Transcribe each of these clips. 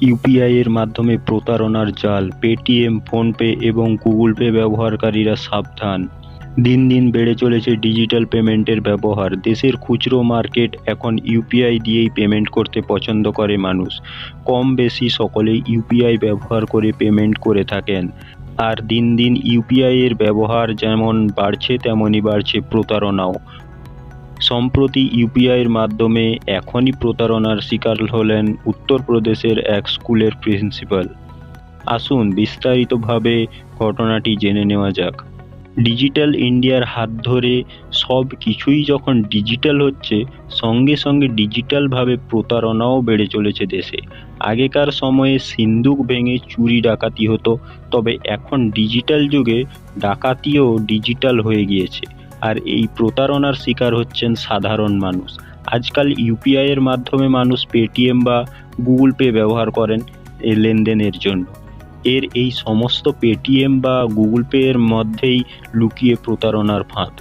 UPI এর মাধ্যমে প্রতারণার জাল, পেটিএম, ফোনপে এবং গুগল পে ব্যবহারকারীরা সাবধান। দিন দিন বেড়ে চলেছে ডিজিটাল পেমেন্টের ব্যবহার। দেশের খুচরো মার্কেট এখন ইউপিআই দিয়েই পেমেন্ট করতে পছন্দ করে মানুষ। কম বেশি সকলেই ইউপিআই ব্যবহার করে পেমেন্ট করে থাকেন। আর দিন দিন ইউপিআই এর ব্যবহার যেমন বাড়ছে, তেমনই বাড়ছে প্রতারণাও। সম্প্রতি ইউপিআইয়ের মাধ্যমে এখনই প্রতারণার শিকার হলেন উত্তরপ্রদেশের এক স্কুলের প্রিন্সিপাল। আসুন বিস্তারিতভাবে ঘটনাটি জেনে নেওয়া যাক। ডিজিটাল ইন্ডিয়ার হাত ধরে সব কিছুই যখন ডিজিটাল হচ্ছে, সঙ্গে সঙ্গে ডিজিটালভাবে প্রতারণাও বেড়ে চলেছে দেশে। আগেকার সময়ে সিন্দুক ভেঙে চুরি ডাকাতি হতো, তবে এখন ডিজিটাল যুগে ডাকাতিও ডিজিটাল হয়ে গিয়েছে। আর এই প্রতারণার শিকার হচ্ছেন সাধারণ মানুষ। আজকাল ইউপিআই এর মাধ্যমে মানুষ পেটিএম বা গুগল পে ব্যবহার করেন এই লেনদেনের জন্য। এর এই সমস্ত পেটিএম বা গুগল পে এর মধ্যেই লুকিয়ে প্রতারণার ফাঁদ।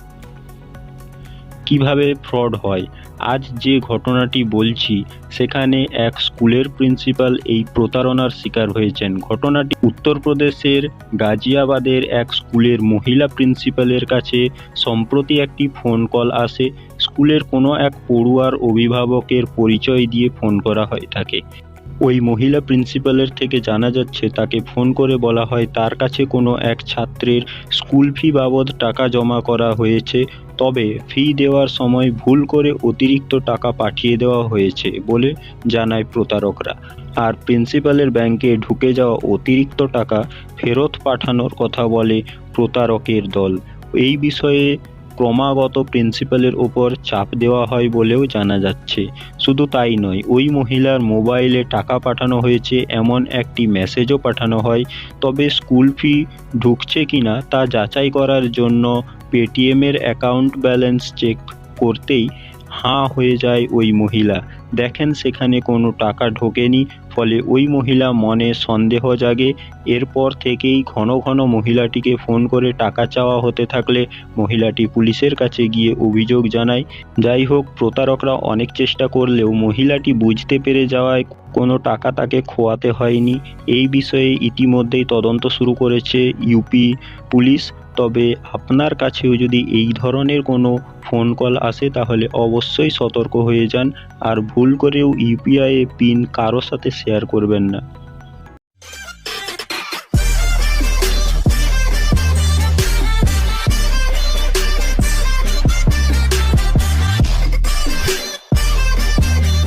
কীভাবে ফ্রড হয়? আজ যে ঘটনাটি বলছি, সেখানে এক স্কুলের প্রিন্সিপাল এই প্রতারণার শিকার হয়েছেন। ঘটনাটি উত্তরপ্রদেশের গাজিয়াবাদের এক স্কুলের মহিলা প্রিন্সিপালের কাছে সম্প্রতি একটি ফোন কল আসে। স্কুলের কোনো এক পড়ুয়ার অভিভাবকের পরিচয় দিয়ে ফোন করা হয় থাকে। ওই মহিলা প্রিন্সিপালের থেকে জানা যাচ্ছে, তাকে ফোন করে বলা হয়, তার কাছে কোনো এক ছাত্রের স্কুল ফি বাবদ টাকা জমা করা হয়েছে। তবে ফি দেওয়ার সময় ভুল করে অতিরিক্ত টাকা পাঠিয়ে দেওয়া হয়েছে বলে জানায় প্রতারকরা। আর প্রিন্সিপালের ব্যাংকে ঢুকে যাওয়া অতিরিক্ত টাকা ফেরত পাঠানোর কথা বলে প্রতারকের দল। এই বিষয়ে ক্রমাগত প্রিন্সিপালের ওপর চাপ দেওয়া হয় বলেও জানা যাচ্ছে। শুধু তাই নয়, ওই মহিলার মোবাইলে টাকা পাঠানো হয়েছে, এমন একটি মেসেজও পাঠানো হয়। তবে স্কুল ফি ঢুকছে কিনা তা যাচাই করার জন্য পেটিএমের অ্যাকাউন্ট ব্যালেন্স চেক করতেই হাঁ হয়ে যায় ওই মহিলা। দেখেন সেখানে কোনো টাকা ঢোকেনি, ফলে ওই মহিলা মনে সন্দেহ জাগে। এরপর থেকেই ঘন ঘন মহিলাটিকে ফোন করে টাকা চাওয়া হতে থাকলে মহিলাটি পুলিশের কাছে গিয়ে অভিযোগ জানায়। যাই হোক, প্রতারকরা অনেক চেষ্টা করলেও মহিলাটি বুঝতে পেরে যাওয়ায় কোনো টাকা তাকে খোয়াতে হয়নি। এই বিষয়ে ইতিমধ্যেই তদন্ত শুরু করেছে ইউপি পুলিশ। তবে আপনার কাছেও যদি এই ধরনের কোনো ফোন কল আসে, তাহলে অবশ্যই সতর্ক হয়ে যান। আর ভুল করেও ইউপিআই পিন কারও সাথে শেয়ার করবেন না।